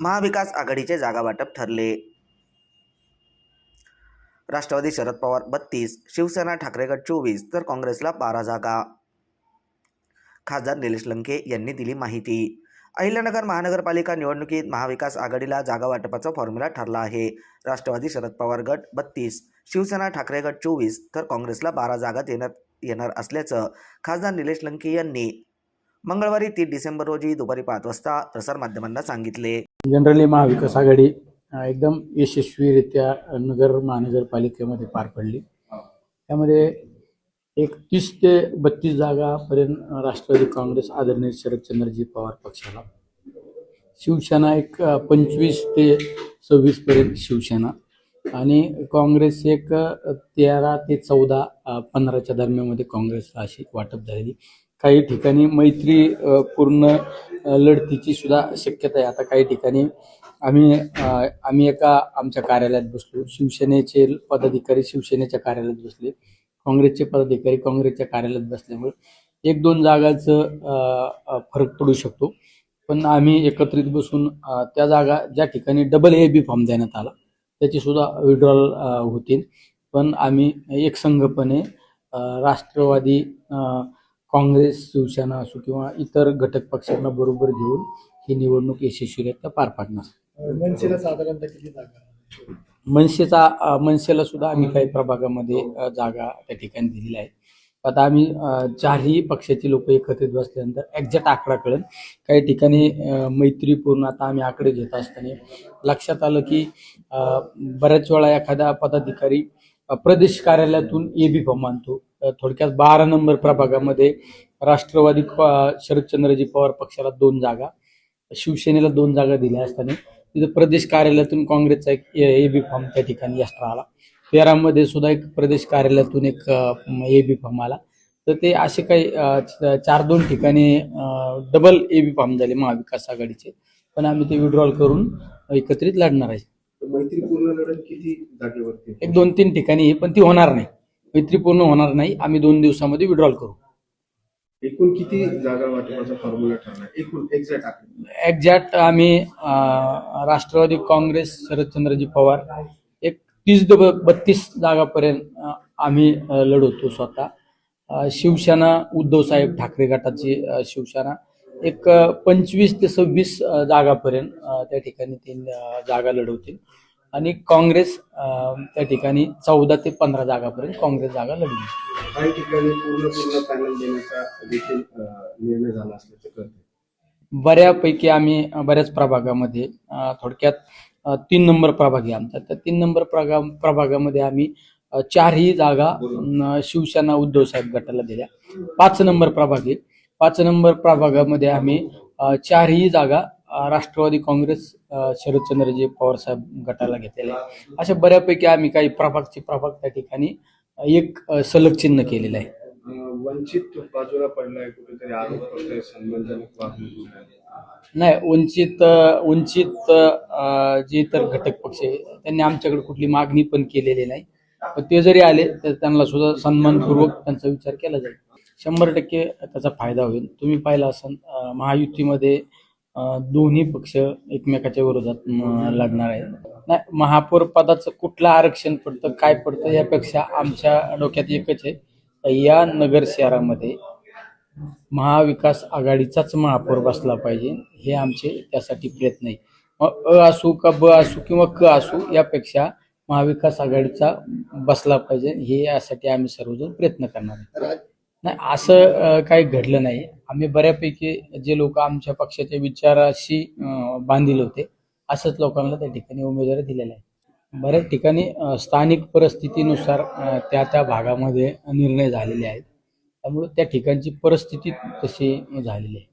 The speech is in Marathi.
महाविकास आघाडीचे जागावाटप ठरले. राष्ट्रवादी शरद पवार बत्तीस शिवसेना ठाकरेगट चोवीस तर काँग्रेसला बारा जागा. खासदार निलेश लंके यांनी दिली माहिती. अहिल्यानगर महानगरपालिका निवडणुकीत महाविकास आघाडीला जागा वाटपाचा फॉर्म्युला ठरला आहे. राष्ट्रवादी शरद पवार गट बत्तीस शिवसेना ठाकरे गट चोवीस तर काँग्रेसला बारा जागा देण्यात येणार असल्याचं खासदार निलेश लंके यांनी मंगळवारी तीन डिसेंबर रोजी दुपारी पाच वाजता प्रसारमाध्यमांना सांगितले. जनरली महाविकास आघाडी एकदम यशस्वीरित्या नगर महानगरपालिकेमध्ये पार पडली. त्यामध्ये एक तीस ते बत्तीस जागापर्यंत राष्ट्रवादी काँग्रेस आदरणीय शरदचंद्रजी पवार पक्षाला. शिवसेना एक पंचवीस ते सव्वीसपर्यंत शिवसेना. आणि काँग्रेस एक तेरा ते चौदा पंधराच्या दरम्यानमध्ये काँग्रेसला अशी वाटप झालेली. काही ठिकाणी मैत्री पूर्ण लढतीची सुद्धा शक्यता आहे. आता काही ठिकाणी आम्ही आम्ही एका आमच्या कार्यालयात बसलो. शिवसेनेचे पदाधिकारी शिवसेनेच्या कार्यालयात बसले. काँग्रेसचे पदाधिकारी काँग्रेसच्या कार्यालयात बसल्यामुळे एक दोन जागाचं फरक पडू शकतो. पण आम्ही एकत्रित बसून त्या जागा ज्या ठिकाणी डबल ए बी फॉर्म देण्यात आला त्याची सुद्धा विड्रॉल होतील. पण आम्ही एकसंघपणे राष्ट्रवादी काँग्रेस शिवसेना असो किंवा इतर घटक पक्षांना बरोबर घेऊन ही निवडणूक यशस्वीरित्या पार पाडणार. मनसेला साधारणतः किती जागा मनसेचा मनसेला सुद्धा आम्ही काही प्रभागामध्ये जागा त्या ठिकाणी दिलेल्या आहेत. आता आम्ही चारही पक्षाची लोक एकत्रित बसल्यानंतर एक्झॅक्ट आकडा कळेल. काही ठिकाणी मैत्रीपूर्ण आता आम्ही आकडे घेत असताना लक्षात आलं की बऱ्याच वेळा एखादा पदाधिकारी प्रदेश कार्यालयातून ए बी फॉर्म आणतो. अ, थोडक्यात बारा नंबर प्रभागामध्ये राष्ट्रवादी शरदचंद्रजी पवार पक्षाला दोन जागा शिवसेनेला दोन जागा दिल्या असताना तिथं प्रदेश कार्यालयातून काँग्रेसचा एक ए बी फॉर्म त्या ठिकाणी एक्स्ट्रा आला. तेरामध्ये सुद्धा एक प्रदेश कार्यालयातून एक ए बी फॉर्म आला. तर ते असे काही चार दोन ठिकाणी डबल ए बी फॉर्म झाले महाविकास आघाडीचे. पण आम्ही ते विड्रॉल करून एकत्रित लढणार आहे. मैत्रीपूर्ण लढत किती जागेवरती? एक दोन तीन ठिकाणी पण ती होणार नाही. मैत्रीपूर्ण होणार नाही. आम्ही दोन दिवसामध्ये विड्रॉल करू. एकूण किती जागा वाटपाचा फॉर्म्युला एकूण एक्झॅक्ट आम्ही राष्ट्रवादी काँग्रेस शरदचंद्रजी पवार एक तीस ते बत्तीस जागापर्यंत आम्ही लढवतो स्वतः. शिवसेना उद्धव साहेब ठाकरे गटाची शिवसेना एक पंचवीस ते सव्वीस जागापर्यंत त्या ठिकाणी तीन जागा लढवतील. आणि काँग्रेस त्या ठिकाणी चौदा ते पंधरा जागापर्यंत काँग्रेस जागा लढवेल काही ठिकाणी पूर्ण पूर्ण पॅनल देण्याचा देखील अं, निर्णय झाला असल्याचं कळतं बऱ्यापैकी आम्ही बऱ्याच प्रभागामध्ये थोडक्यात तीन नंबर प्रभाग आहे आमचा. तर तीन नंबर प्रगा प्रभागामध्ये आम्ही चारही जागा शिवसेना उद्धव साहेब गटाला दिल्या. पाच नंबर प्रभाग आहे पाच नंबर प्रभागामध्ये आम्ही चारही जागा राष्ट्रवादी काँग्रेस शरदचंद्रजी पवार साहेब गटाला घेतलेल्या आहे अशा बऱ्यापैकी आम्ही काही प्रभागचे प्रभाग त्या ठिकाणी एक सलग चिन्ह केलेलं आहे. वंचित बाजूला पडलाय कुठेतरी आरोप नाही. वंचित वंचित जे इतर घटक पक्ष आहे त्यांनी आमच्याकडे कुठली मागणी पण केलेली नाही. पण ते जरी आले तर त्यांना सुद्धा सन्मानपूर्वक त्यांचा विचार केला जाईल. शंभर टक्के त्याचा फायदा होईल. तुम्ही पाहिलं असाल महायुतीमध्ये दोन्ही पक्ष एकमेकाच्या विरोधात लढणार आहे नाही महापौर पदाचं कुठलं आरक्षण पडतं काय पडतं यापेक्षा आमच्या डोक्यात एकच आहे या नगर शहरामध्ये महाविकास आघाडीचाच महापौर बसला पाहिजे हे आमचे त्यासाठी प्रयत्न आहे. मग अ असू का ब असू किंवा क असू यापेक्षा महाविकास आघाडीचा बसला पाहिजे हे यासाठी आम्ही सर्वजण प्रयत्न करणार आहे. नाही असं काही घडलं नाही. आम्ही बऱ्यापैकी जे लोक आमच्या पक्षाच्या विचाराशी बांधील होते असंच लोकांना त्या ठिकाणी उमेदवारी दिलेल्या आहे बऱ्याच ठिकाणी स्थानिक परिस्थितीनुसार त्या त्या भागामध्ये निर्णय झालेले आहेत. त्यामुळे त्या ठिकाणची परिस्थिती तशी झालेली आहे.